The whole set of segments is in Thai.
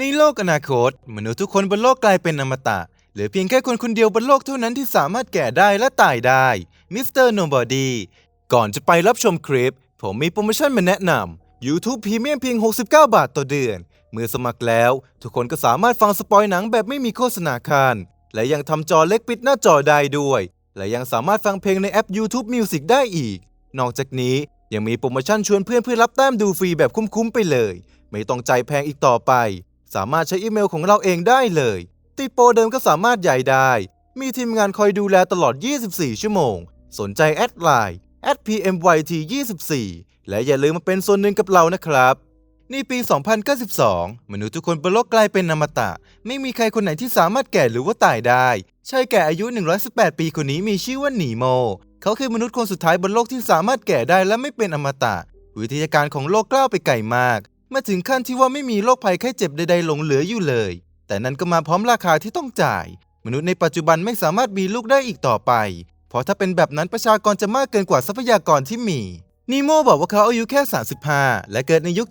ในโลกอนาคต มนุษย์ทุกคนบนโลกกลายเป็นอมตะ เหลือเพียงแค่คนคนเดียวบนโลกเท่านั้นที่สามารถแก่ได้และตายได้ มิสเตอร์โนบอดีก่อนจะไปรับชมคลิป ผมมีโปรโมชั่นมาแนะนำ YouTube Premium เพียง 69 บาทต่อเดือน เมื่อสมัครแล้ว ทุกคนก็สามารถฟังสปอยหนังแบบไม่มีโฆษณาคันและยังทำจอเล็กปิดหน้าจอได้ด้วย และยังสามารถฟังเพลงในแอป YouTube Music ได้อีก นอกจากนี้ยังมีโปรโมชั่นชวนเพื่อนเพื่อรับแต้มดูฟรีแบบคุ้มๆไปเลย ไม่ต้องใจแพงอีกต่อไป สามารถใช้อีเมลของเราเองได้เลย ติดโปรเดิมก็สามารถใหญ่ได้ มีทีมงานคอยดูแลตลอด 24 ชั่วโมง สนใจแอดไลน์ @pmyt24 และอย่าลืมมาเป็นส่วนหนึ่งกับเรานะครับในปี 2092 มนุษย์ทุกคนบนโลกกลายเป็นอมตะ ไม่มีใครคนไหนที่สามารถแก่หรือว่าตายได้ ชายแก่อายุ 118 ปีคนนี้มีชื่อว่าหนีโม เขาคือมนุษย์คนสุดท้ายบนโลกที่สามารถแก่ได้และไม่เป็นอมตะ วิทยาการของโลกกล้าวไปไกลมาก มาถึงขั้นที่ว่าไม่มีโรคภัยไข้เจ็บใดๆหลงเหลืออยู่เลย แต่นั้นก็มาพร้อมราคาที่ต้องจ่าย มนุษย์ในปัจจุบันไม่สามารถมีลูกได้อีกต่อไป เพราะถ้าเป็นแบบนั้นประชากรจะมากเกินกว่าทรัพยากรที่มีนีโมบอกว่าเขาอายุแค่ 35 และเกิดในยุค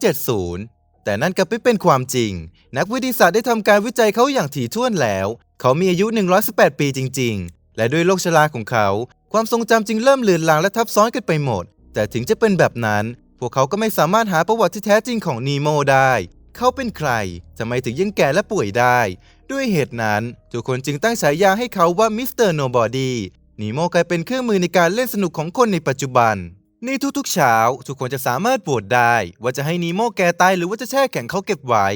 70 แต่นั่นกลับไม่เป็นความจริง นักวิทยาศาสตร์ได้ทำการวิจัยเขาอย่างถี่ถ้วนแล้ว เขามีอายุ 118 ปีจริง ๆ และด้วยโรคชราของเขา ความทรงจำจึงเริ่มเลือนลางและทับซ้อนกันไปหมด แต่ถึงจะเป็นแบบนั้น วกเขาก็ไม่สามารถหาประวัติที่แท้จริงของนีโมได้ เขาเป็นใครทำไมถึงยังแก่และป่วยได้ ด้วยเหตุนั้น ทุกคนจึงตั้งฉายาให้เขาว่ามิสเตอร์โนบอดี้นีโมกลายเป็นเครื่องมือในการเล่นสนุกของคนในปัจจุบัน ในทุกๆเช้า ทุกคนจะสามารถโหวตได้ ว่าจะให้นีโมแก่ตายหรือว่าจะแช่แข็งเขาเก็บไว้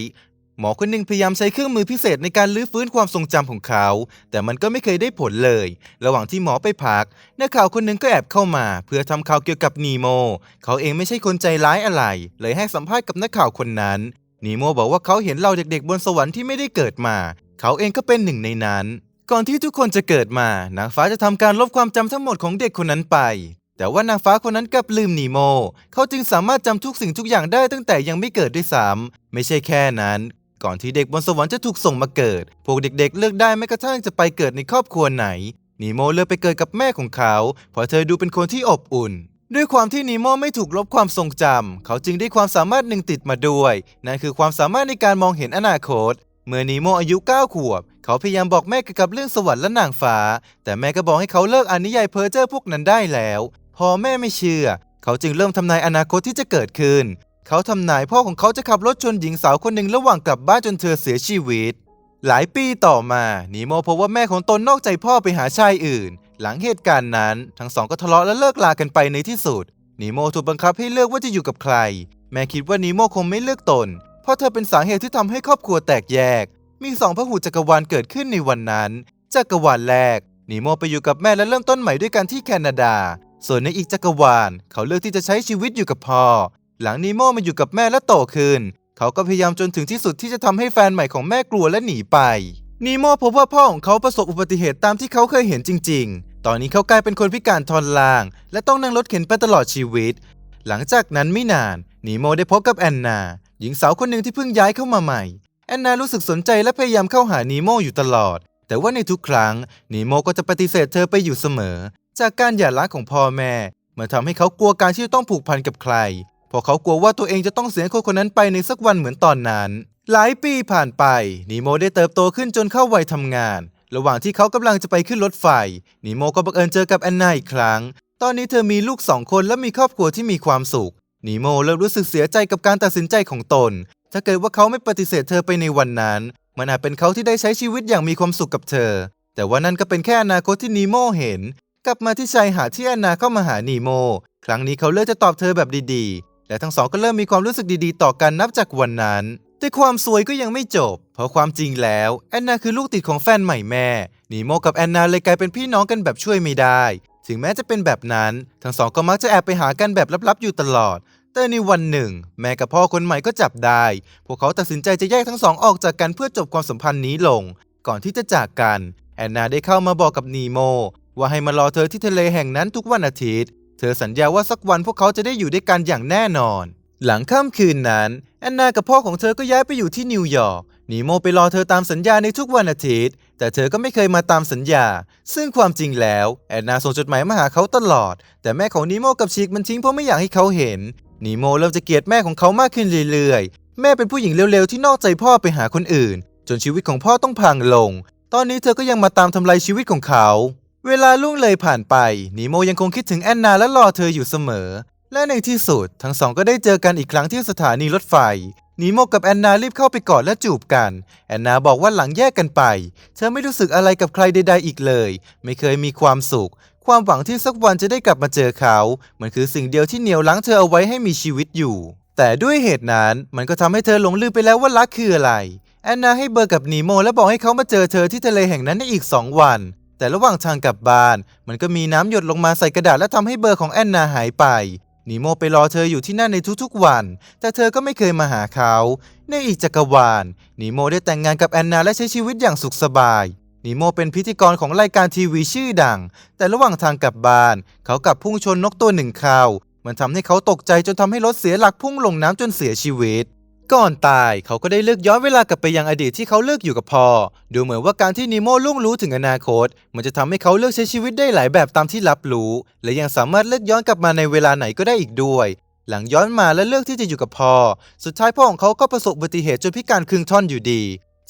หมอคนหนึ่งพยายามใช้เครื่องมือพิเศษในการลื้อฟื้นความทรงจำของเขา แต่มันก็ไม่เคยได้ผลเลย ระหว่างที่หมอไปพัก นักข่าวคนหนึ่งก็แอบเข้ามา เพื่อทำข่าวเกี่ยวกับนีโม เขาเองไม่ใช่คนใจร้ายอะไร เลยให้สัมภาษณ์กับนักข่าวคนนั้น นีโมบอกว่าเขาเห็นเราเด็กๆบนสวรรค์ที่ไม่ได้เกิดมา เขาเองก็เป็นหนึ่งในนั้น ก่อนที่ทุกคนจะเกิดมานางฟ้าจะทำการลบความจำทั้งหมดของเด็กคนนั้นไป แต่ว่านางฟ้าคนนั้นกลับลืมนีโม เขาจึงสามารถจำทุกสิ่งทุกอย่างได้ตั้งแต่ยังไม่เกิดด้วยซ้ำไม่ใช่แค่นั้น ก่อนที่เด็กบนสวรรค์จะถูกส่งมาเกิด พวกเด็กๆ เลือกได้แม้กระทั่งจะไปเกิดในครอบครัวไหน นีโมเลือกไปเกิดกับแม่ของเขา เพราะเธอดูเป็นคนที่อบอุ่น ด้วยความที่นีโมไม่ถูกลบความทรงจำ เขาจึงได้ความสามารถหนึ่งติดมาด้วย นั่นคือความสามารถในการมองเห็นอนาคต เมื่อนีโมอายุ 9 ขวบ เขาพยายามบอกแม่เกี่ยวกับเรื่องสวรรค์และนางฟ้า แต่แม่ก็บอกให้เขาเลิกอ่านนิยายเพ้อเจ้อพวกนั้นได้แล้ว พอแม่ไม่เชื่อ เขาจึงเริ่มทำนายอนาคตที่จะเกิดขึ้น เขาทำนายพ่อของเขาจะขับรถชนหญิงสาวคนหนึ่งระหว่างกลับบ้านจนเธอเสียชีวิต หลายปีต่อมานีโมพบว่าแม่ของตนนอกใจพ่อไปหาชายอื่น หลังเหตุการณ์นั้น ทั้งสองก็ทะเลาะและเลิกลากันไปในที่สุดนีโมถูกบังคับให้เลือกว่าจะอยู่กับใคร แม่คิดว่านีโมคงไม่เลือกตน เพราะเธอเป็นสาเหตุที่ทำให้ครอบครัวแตกแยก มีสองพหุจักรวาลเกิดขึ้นในวันนั้น จักรวาลแรกนีโมไปอยู่กับแม่และเริ่มต้นใหม่ด้วยกันที่แคนาดา ส่วนในอีกจักรวาลเขาเลือกที่จะใช้ชีวิตอยู่กับพ่อ หลังนีโมมาอยู่กับแม่และโตขึ้นเขาก็พยายามจนถึงที่สุดที่จะทำให้แฟนใหม่ของแม่กลัวและหนีไปนีโมพบว่าพ่อของเขาประสบอุบัติเหตุตามที่เขาเคยเห็นจริง ๆ ตอนนี้เขากลายเป็นคนพิการทอนล่าง และต้องนั่งรถเข็นไปตลอดชีวิต หลังจากนั้นไม่นานนีโมได้พบกับแอนนา หญิงสาวคนหนึ่งที่เพิ่งย้ายเข้ามาใหม่ แอนนารู้สึกสนใจและพยายามเข้าหานีโมอยู่ตลอด แต่ว่าในทุกครั้งนีโมก็จะปฏิเสธเธอไปอยู่เสมอ จากการหย่าร้างของพ่อแม่มันทำให้เขากลัวการที่จะต้องผูกพันกับใคร เพราะเขากลัวว่าตัวเองจะต้องเสียคนคนนั้นไปในสักวันเหมือนตอนนั้น หลายปีผ่านไปนีโมได้เติบโตขึ้นจนเข้าวัยทำงาน ระหว่างที่เขากำลังจะไปขึ้นรถไฟนีโมก็บังเอิญเจอกับแอนนาอีกครั้ง ตอนนี้เธอมีลูกสองคนและมีครอบครัวที่มีความสุขนีโมเริ่มรู้สึกเสียใจกับการตัดสินใจของตน ถ้าเกิดว่าเขาไม่ปฏิเสธเธอไปในวันนั้น มันอาจเป็นเขาที่ได้ใช้ชีวิตอย่างมีความสุขกับเธอ แต่ว่านั่นก็เป็นแค่อนาคตที่นีโมเห็น กลับมาที่ชายหาดที่แอนนาเข้ามาหานีโม ครั้งนี้เขาเลือกจะตอบเธอแบบดีๆ และทั้งสองก็เริ่มมีความรู้สึกดีๆ ต่อกันนับจากวันนั้น แต่ความสวยก็ยังไม่จบ เพราะความจริงแล้วแอนนาคือลูกติดของแฟนใหม่แม่นีโมกับแอนนาเลยกลายเป็นพี่น้องกันแบบช่วยไม่ได้ ถึงแม้จะเป็นแบบนั้น ทั้งสองก็มักจะแอบไปหากันแบบลับๆอยู่ตลอด แต่ในวันหนึ่ง แม่กับพ่อคนใหม่ก็จับได้ พวกเขาตัดสินใจจะแยกทั้งสองออกจากกันเพื่อจบความสัมพันธ์นี้ลง ก่อนที่จะจากกัน แอนนาได้เข้ามาบอกกับนีโมว่าให้มารอเธอที่ทะเลแห่งนั้นทุกวันอาทิตย์ เธอสัญญาว่าสักวันพวกเขาจะได้อยู่ด้วยกันอย่างแน่นอน หลังค่ำคืนนั้น แอนนากับพ่อของเธอก็ย้ายไปอยู่ที่นิวยอร์กนีโมไปรอเธอตามสัญญาในทุกวันอาทิตย์ แต่เธอก็ไม่เคยมาตามสัญญา ซึ่งความจริงแล้วแอนนาส่งจดหมายมาหาเขาตลอด แต่แม่ของนีโมกับชิกมันทิ้งเพราะไม่อยากให้เขาเห็นนีโมเริ่มจะเกลียดแม่ของเขามากขึ้นเรื่อยๆ แม่เป็นผู้หญิงเร็วๆที่นอกใจพ่อไปหาคนอื่น จนชีวิตของพ่อต้องพังลง ตอนนี้เธอก็ยังมาตามทำลายชีวิตของเขา เวลาล่วงเลยผ่านไปนีโมยังคงคิดถึงแอนนาและรอเธออยู่เสมอ และในที่สุดทั้งสองก็ได้เจอกันอีกครั้งที่สถานีรถไฟนีโมกับแอนนารีบเข้าไปกอดและจูบกัน แอนนาบอกว่าหลังแยกกันไป เธอไม่รู้สึกอะไรกับใครใด ๆ อีกเลย ไม่เคยมีความสุข ความหวังที่สักวันจะได้กลับมาเจอเขา มันคือสิ่งเดียวที่เหนี่ยวรั้งเธอเอาไว้ให้มีชีวิตอยู่ แต่ด้วยเหตุนั้นมันก็ทำให้เธอหลงลืมไปแล้วว่ารักคืออะไร แอนนาให้เบอร์กับนีโมและบอกให้เขามาเจอเธอที่ทะเลแห่งนั้นในอีก2วัน แต่ระหว่างทางกลับบ้าน มันก็มีน้ำหยดลงมาใส่กระดาษและทำให้เบอร์ของแอนนาหายไปนีโมไปรอเธออยู่ที่นั่นในทุกๆวัน แต่เธอก็ไม่เคยมาหาเขา ในอีกจักรวาลนีโมได้แต่งงานกับแอนนาและใช้ชีวิตอย่างสุขสบายนีโมเป็นพิธีกรของรายการทีวีชื่อดัง แต่ระหว่างทางกลับบ้าน เขากลับพุ่งชนนกตัวหนึ่งเข้า มันทำให้เขาตกใจจนทำให้รถเสียหลักพุ่งลงน้ำจนเสียชีวิต ก่อนตายเขาก็ได้เลือกย้อนเวลากลับไปยังอดีตที่เขาเลือกอยู่กับพ่อดูเหมือนว่าการที่นีโม่ล่วงรู้ถึงอนาคต มันจะทำให้เขาเลือกใช้ชีวิตได้หลายแบบตามที่รับรู้ และยังสามารถเลือกย้อนกลับมาในเวลาไหนก็ได้อีกด้วย หลังย้อนมาและเลือกที่จะอยู่กับพ่อสุดท้ายพ่อของเขาก็ประสบอุบัติเหตุจนพิการครึ่งท่อนอยู่ดี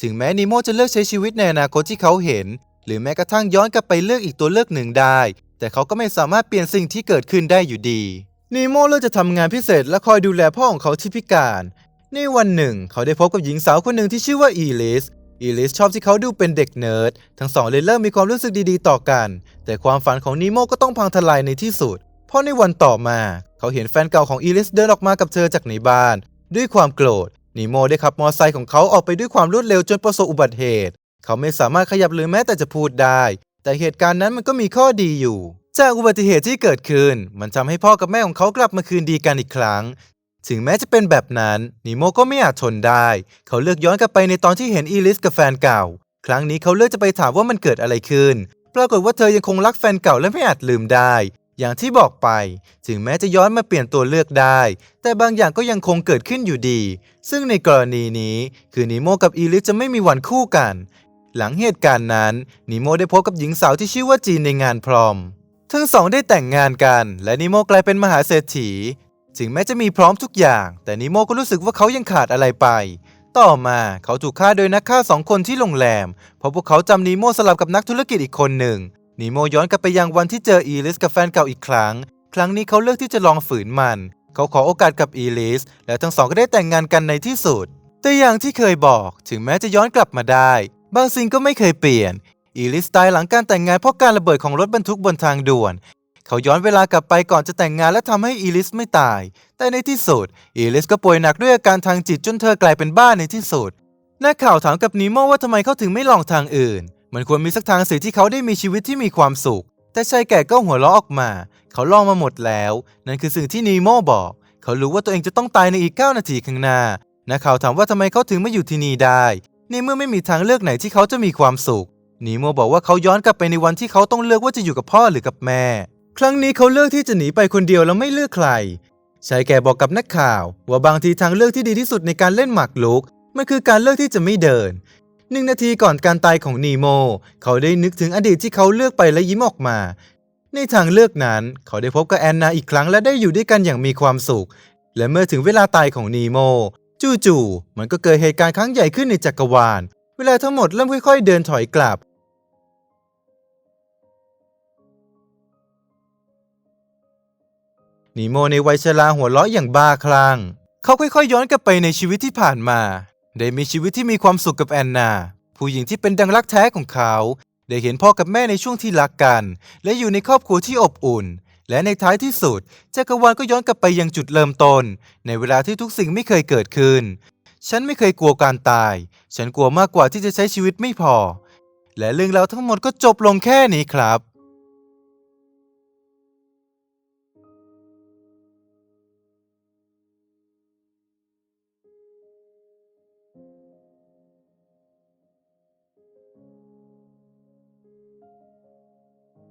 ถึงแม้นีโม่จะเลือกใช้ชีวิตในอนาคตที่เขาเห็น หรือแม้กระทั่งย้อนกลับไปเลือกอีกตัวเลือกหนึ่งได้ แต่เขาก็ไม่สามารถเปลี่ยนสิ่งที่เกิดขึ้นได้อยู่ดีนีโม่เลือกจะทำงานพิเศษและคอยดูแลพ่อของเขาที่พิการ ในวันหนึ่ง เขาได้พบกับหญิงสาวคนหนึ่งที่ชื่อว่าอีลิส อีลิสชอบที่เขาดูเป็นเด็กเนิร์ด ทั้งสองเลยเริ่มมีความรู้สึกดีๆต่อกัน แต่ความฝันของนีโมก็ต้องพังทลายในที่สุด เพราะในวันต่อมา เขาเห็นแฟนเก่าของอีลิสเดินออกมากับเธอจากในบ้าน ด้วยความโกรธ นีโมได้ขับมอเตอร์ไซค์ของเขาออกไปด้วยความรวดเร็วจนประสบอุบัติเหตุ เขาไม่สามารถขยับหรือแม้แต่จะพูดได้ แต่เหตุการณ์นั้นมันก็มีข้อดีอยู่จากอุบัติเหตุที่เกิดขึ้น มันทำให้พ่อกับแม่ของเขากลับมาคืนดีกันอีกครั้ง ถึงแม้จะเป็นแบบนั้นนีโมก็ไม่อาจทนได้ เขาเลือกย้อนกลับไปในตอนที่เห็นอีลิสกับแฟนเก่า ครั้งนี้เขาเลือกจะไปถามว่ามันเกิดอะไรขึ้น ปรากฏว่าเธอยังคงรักแฟนเก่าและไม่อาจลืมได้ อย่างที่บอกไป ถึงแม้จะย้อนมาเปลี่ยนตัวเลือกได้ แต่บางอย่างก็ยังคงเกิดขึ้นอยู่ดี ซึ่งในกรณีนี้ คือนีโมกับอีลิสจะไม่มีวันคู่กัน หลังเหตุการณ์นั้นนีโมได้พบกับหญิงสาวที่ชื่อว่าจีนในงานพรอมทั้งสองได้แต่งงานกัน และนิโมกลายเป็นมหาเศรษฐี ถึงแม้จะมีพร้อมทุกอย่าง แต่นิโมก็รู้สึกว่าเขายังขาดอะไรไป ต่อมาเขาถูกฆ่าโดยนักฆ่าสองคนที่โรงแรม เพราะพวกเขาจำนีโมสลับกับนักธุรกิจอีกคนหนึ่งนีโมย้อนกลับไปยังวันที่เจออีลิสกับแฟนเก่าอีกครั้ง ครั้งนี้เขาเลือกที่จะลองฝืนมัน เขาขอโอกาสกับอีลิสและทั้งสองก็ได้แต่งงานกันในที่สุด แต่อย่างที่เคยบอกถึงแม้จะย้อนกลับมาได้ บางสิ่งก็ไม่เคยเปลี่ยนอีลิสตายหลังการแต่งงานเพราะการระเบิดของรถบรรทุกบนทางด่วน เขาย้อนเวลากลับไปก่อนจะแต่งงานและทำให้อีลิสไม่ตาย แต่ในที่สุดอีลิสก็ป่วยหนักด้วยอาการทางจิตจนเธอกลายเป็นบ้าในที่สุดนักข่าวถามกับนีโมว่าทำไมเขาถึงไม่ลองทางอื่น มันควรมีสักทางสิที่เขาได้มีชีวิตที่มีความสุข แต่ชายแก่ก็หัวเราะออกมา เขาลองมาหมดแล้ว นั่นคือสิ่งที่นีโมบอก เขารู้ว่าตัวเองจะต้องตายในอีก 9 นาทีข้างหน้านักข่าวถามว่าทำไมเขาถึงไม่อยู่ที่นี่ได้ในเมื่อไม่มีทางเลือกไหนที่เขาจะมีความสุขนีโมบอกว่าเขาย้อนกลับไปในวันที่เขาต้องเลือกว่าจะอยู่กับพ่อหรือกับแม่ ครั้งนี้เขาเลือกที่จะหนีไปคนเดียวแล้วไม่เลือกใคร ชายแก่บอกกับนักข่าว ว่าบางทีทางเลือกที่ดีที่สุดในการเล่นหมากรุก มันคือการเลือกที่จะไม่เดินหนึ่งนาทีก่อนการตายของนีโม เขาได้นึกถึงอดีตที่เขาเลือกไปและยิ้มออกมา ในทางเลือกนั้น เขาได้พบกับแอนนาอีกครั้งและได้อยู่ด้วยกันอย่างมีความสุข และเมื่อถึงเวลาตายของนีโม จู่ๆมันก็เกิดเหตุการณ์ครั้งใหญ่ขึ้นในจักรวาล เวลาทั้งหมดเริ่มค่อย ๆ เดินถอยกลับ นีโมในวัยชราหัวเราะอย่างบ้าคลั่งเขาค่อยๆย้อนกลับไปในชีวิตที่ผ่านมา ได้มีชีวิตที่มีความสุขกับแอนนา ผู้หญิงที่เป็นดังรักแท้ของเขา ได้เห็นพ่อกับแม่ในช่วงที่รักกัน และอยู่ในครอบครัวที่อบอุ่น และในท้ายที่สุดจักรวาลก็ย้อนกลับไปยังจุดเริ่มต้น ในเวลาที่ทุกสิ่งไม่เคยเกิดขึ้น ฉันไม่เคยกลัวการตาย ฉันกลัวมากกว่าที่จะใช้ชีวิตไม่พอ และเรื่องราวทั้งหมดก็จบลงแค่นี้ครับ